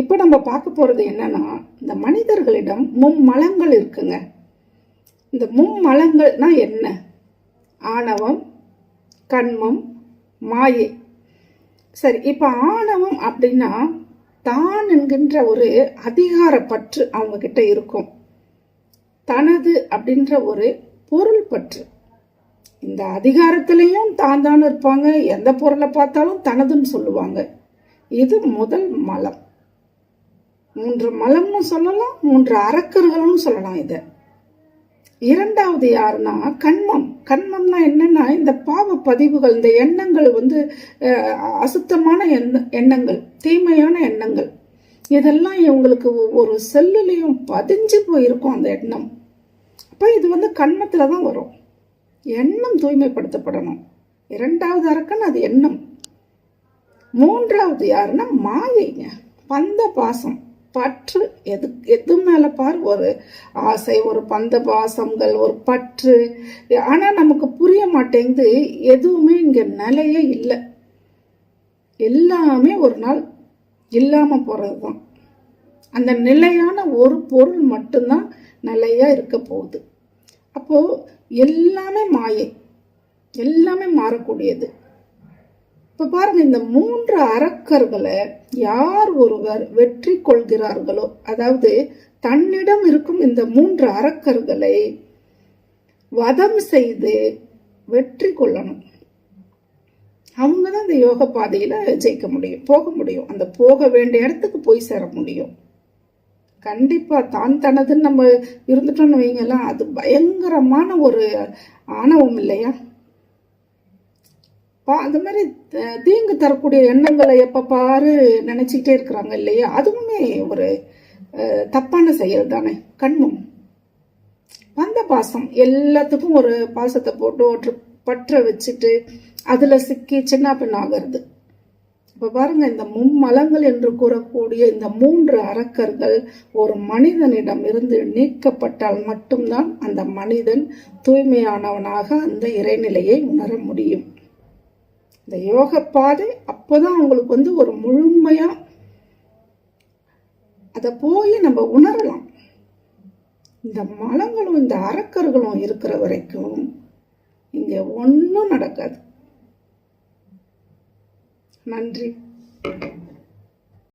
இப்போ நம்ம பார்க்க போகிறது என்னன்னா இந்த மனிதர்களிடம் மும்மலங்கள் இருக்குங்க. இந்த மும்மலங்கள்னா என்ன? ஆணவம் கண்மம் மாயை. சரி இப்போ ஆணவம் அப்படின்னா தான் என்கின்ற ஒரு அதிகார பற்று அவங்க கிட்ட இருக்கும். தனது அப்படின்ற ஒரு பொருள் பற்று. இந்த அதிகாரத்திலையும் தான் தான் இருப்பாங்க. எந்த பொருளை பார்த்தாலும் தனதுன்னு சொல்லுவாங்க. இது முதல் மலம். மூன்று மலம்னு சொல்லலாம் மூன்று அரக்கர்களும் சொல்லலாம் இதை. இரண்டாவது யாருன்னா கண்மம். கண்மம்னா என்னன்னா இந்த பாவ பதிவுகள் இந்த எண்ணங்கள் வந்து அசுத்தமான எண்ண எண்ணங்கள் தீமையான எண்ணங்கள். இதெல்லாம் இவங்களுக்கு ஒவ்வொரு செல்லுலையும் பதிஞ்சு போயிருக்கும் அந்த எண்ணம். அப்போ இது வந்து கண்மத்தில் தான் வரும். எண்ணம் தூய்மைப்படுத்தப்படணும். இரண்டாவது அரக்கன் அது எண்ணம். மூன்றாவது யாருன்னா மாயைங்க. பந்த பாசம். பற்று எது எது மேலே பார்? ஒரு ஆசை ஒரு பந்த பாசங்கள் ஒரு பற்று. ஆனால் நமக்கு புரிய மாட்டேங்குது எதுவுமே இங்கே நிலையே இல்லை. எல்லாமே ஒரு நாள் இல்லாமல் போகிறது தான் அந்த நிலையான ஒரு பொருள் மட்டும்தான் நிலையாக இருக்க போகுது. அப்போது எல்லாமே மாயை. எல்லாமே மாறக்கூடியது. இப்போ பாருங்க இந்த மூன்று அரக்கர்களை யார் ஒருவர் வெற்றி கொள்கிறார்களோ அதாவது தன்னிடம் இருக்கும் இந்த மூன்று அரக்கர்களை வதம் செய்து வெற்றி கொள்ளணும். அவங்க தான் இந்த யோக பாதையில் ஜெயிக்க முடியும் போக முடியும். அந்த போக வேண்டிய இடத்துக்கு போய் சேர முடியும். கண்டிப்பாக தான் தனதுன்னு நம்ம இருந்துட்டோம்னு வைங்கலாம் அது பயங்கரமான ஒரு ஆணவம் இல்லையா? பா- அந்த மாதிரி தீங்கு தரக்கூடிய எண்ணங்களை எப்போ பாரு நினச்சிக்கிட்டே இருக்கிறாங்க இல்லையா? அதுவுமே ஒரு தப்பான செயல் தானே. கண்மம் வந்த பாசம். எல்லாத்துக்கும் ஒரு பாசத்தை போட்டு ஒரு பற்ற வச்சுட்டு அதில் சிக்கி சின்ன ஆகிறது. இப்போ பாருங்க இந்த மும்மலங்கள் என்று கூறக்கூடிய இந்த மூன்று அரக்கர்கள் ஒரு மனிதனிடம் இருந்து நீக்கப்பட்டால் மட்டும்தான் அந்த மனிதன் தூய்மையானவனாக அந்த இறைநிலையை உணர முடியும். இந்த யோக பாதை அப்போதான் அவங்களுக்கு வந்து ஒரு முழுமையா அதை போய் நம்ம உணரலாம். இந்த மலங்களும் இந்த அரக்கர்களும் இருக்கிற வரைக்கும் இங்க ஒன்றும் நடக்காது. நன்றி.